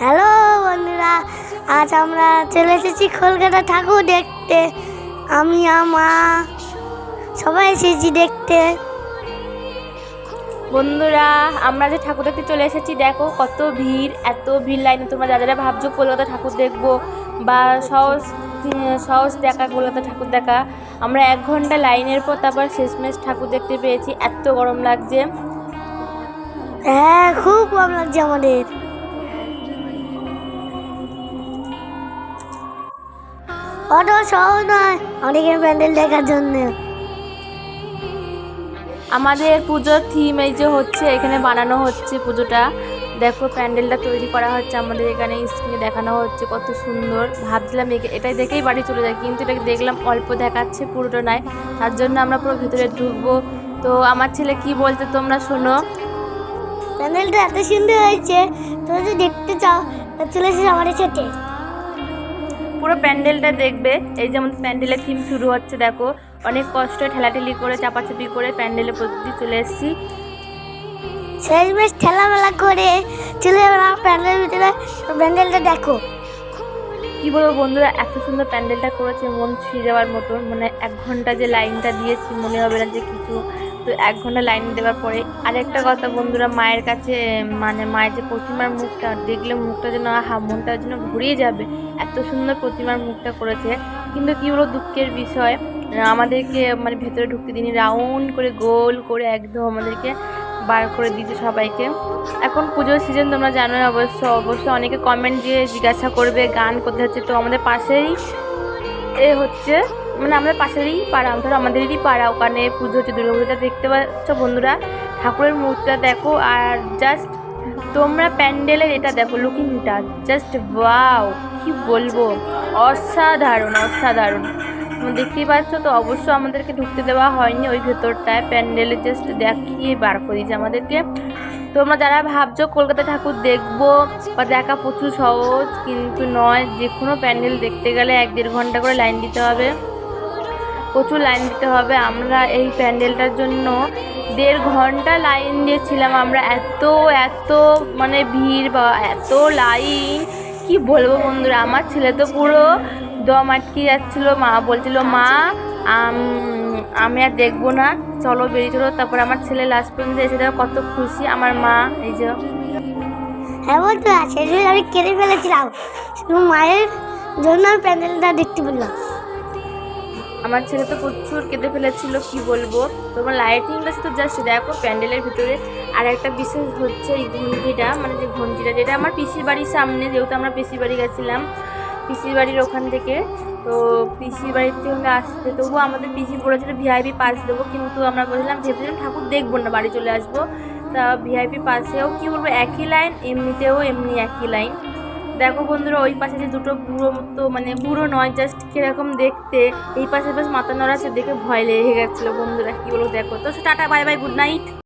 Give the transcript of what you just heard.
Hello বন্ধুরা আজ আমরা চলে এসেছি কলকাতা ঠাকুর দেখতে। আমি আমা সবাই এসেছি দেখতে। বন্ধুরা আমরা যে ঠাকুর দেখতে চলে এসেছি দেখো কত ভিড় এত ভিড় লাইনে তোমরা যারা যারা ভাবছ কলকাতা ঠাকুর দেখব বা সহজ সহজ দেখা কলকাতা ঠাকুর দেখা। আমরা এক ঘণ্টা লাইনের পর তারপর শেষমেশ ঠাকুর দেখতে পেয়েছি এত গরম লাগছে। হ্যাঁ খুব কম লাগছে আমাদের। অত সহজ নয় অনেকের প্যান্ডেল দেখার জন্য। আমাদের পুজোর থিম এই যে হচ্ছে এখানে বানানো হচ্ছে পুজোটা। দেখো প্যান্ডেলটা তৈরি করা হচ্ছে আমাদের এখানে স্ক্রিনে দেখানো হচ্ছে কত সুন্দর। ভাবছিলাম এটাই দেখেই বাড়ি চলে যায় কিন্তু এটাকে দেখলাম অল্প দেখাচ্ছে পুরোটা নয় তার জন্য আমরা পুরো ভিতরে ঢুকবো। তো আমার ছেলে কি বলতে তোমরা শোনো? প্যান্ডেলটা এত সুন্দর হয়েছে তোমরা যদি দেখতে চাও চলে এসেছি আমাদের সাথে। পুরো প্যান্ডেলটা দেখবে। এই যেমন প্যান্ডেলের থিম শুরু হচ্ছে দেখো। অনেক কষ্ট ঠেলাঠেলি করে চাপাচাপি করে প্যান্ডেলের প্রতি চলে এসেছি। বেশ ঠেলামেলা করে চলে এলাম প্যান্ডেলের ভিতরে। প্যান্ডেলটা দেখো। কি বলব বন্ধুরা এত সুন্দর প্যান্ডেলটা করেছে মন ছুঁয়ে যাওয়ার মতন মানে এক ঘণ্টা যে লাইনটা দিয়েছি মনে হবে না যে কিছু তো এক ঘণ্টা লাইন দেওয়ার পরে আরেকটা কথা, বন্ধুরা, মায়ের কাছে মানে মায়ের যে প্রতিমার মুখটা, দেখলে মুখটা যেন, আহা, মনটা যেন ঘুরিয়ে যাবে। এত সুন্দর প্রতিমার মুখটা করেছে। কিন্তু কি হলো দুঃখের বিষয়? আমাদেরকে মানে ভেতরে ঢুকতে দিনই রাউন্ড করে, গোল করে একদম আমাদেরকে বার করে দিয়েছে সবাইকে। এখন পুজোর সিজন তোমরা জানো অবশ্য অবশ্য অনেকে কমেন্ট দিয়ে জিজ্ঞাসা করবে, গান কোথায় হচ্ছে? তো আমাদের পাশেই এ হচ্ছে মানে আমাদের পাশেরই পাড়া, ধরো আমাদেরই পাড়া, ওখানে পুজো হচ্ছে, দুর্গা পুজোটা দেখতে পাচ্ছ বন্ধুরা। ঠাকুরের মূর্তিটা দেখো, আর জাস্ট তোমরা প্যান্ডেলের এটা দেখো, লুকিংটা জাস্ট ওয়াও কি বলব? অসাধারণ অসাধারণ। দেখতেই পাচ্ছ তো অবশ্য আমাদেরকে ঢুকতে দেওয়া হয়নি ওই ভেতরটায়, প্যান্ডেলে জাস্ট দেখিয়ে বার করে দিয়েছে আমাদেরকে। তোমরা যারা ভাবছ কলকাতা ঠাকুর দেখব বা দেখা প্রচুর সহজ, কিন্তু নয়, যে কোনো প্যান্ডেল দেখতে গেলে এক দেড় ঘণ্টা করে লাইন দিতে হবে। প্রচুর লাইন দিতে হবে। আমরা এই প্যান্ডেলটার জন্য দেড় ঘণ্টা লাইন দিয়েছিলাম। আমরা এত এত মানে ভিড় বা এত লাইন কি বলব বন্ধুরা? আমার ছেলে তো পুরো দম আটকে যাচ্ছিল। মা বলছিল, মা, আমি আর দেখব না। চলো বেরিয়ে চলো। তারপর আমার ছেলে লাস্ট পর্যন্ত এসে দেখো কত খুশি। আমার মা, এই যে হ্যাঁ বলতো আমি কেটে ফেলেছিলাম। মায়ের জন্য প্যান্ডেলটা দেখতে পেলাম আমার ছেলে তো প্রচুর কেঁদে ফেলেছিল, কি বলব? তোমার লাইটিংটা শুধু জাস্ট দেখো প্যান্ডেলের ভিতরে। আর একটা বিশেষ হচ্ছে এই ঘন্টিটা মানে যে ঘন্টিটা, যেটা আমার পিসির বাড়ির সামনে, যেহেতু আমরা পিসির বাড়ি গেছিলাম, পিসির বাড়ির ওখান থেকে। তো পিসির বাড়িতে হলে আসতে, তবুও আমাদের পিসি বলেছিল ভিআইপি পাস দেবো, কিন্তু আমরা বলছিলাম ভেবেছিলাম ঠাকুর দেখব না, বাড়ি চলে আসব। তা ভিআইপি পাসেও কি বলব, একই লাইন এমনিতেও এমনি একই লাইন দেখো বন্ধুরা, ওই পাশে যে দুটো বুড়ো তো মানে বুড়ো নয় জাস্ট কীরকম দেখতে। এই পাশে পাশে মাথা নড়াচ্ছে দেখে ভয় লেগে গেছিল বন্ধুরা, কি বলব দেখো। তো tata bye bye good night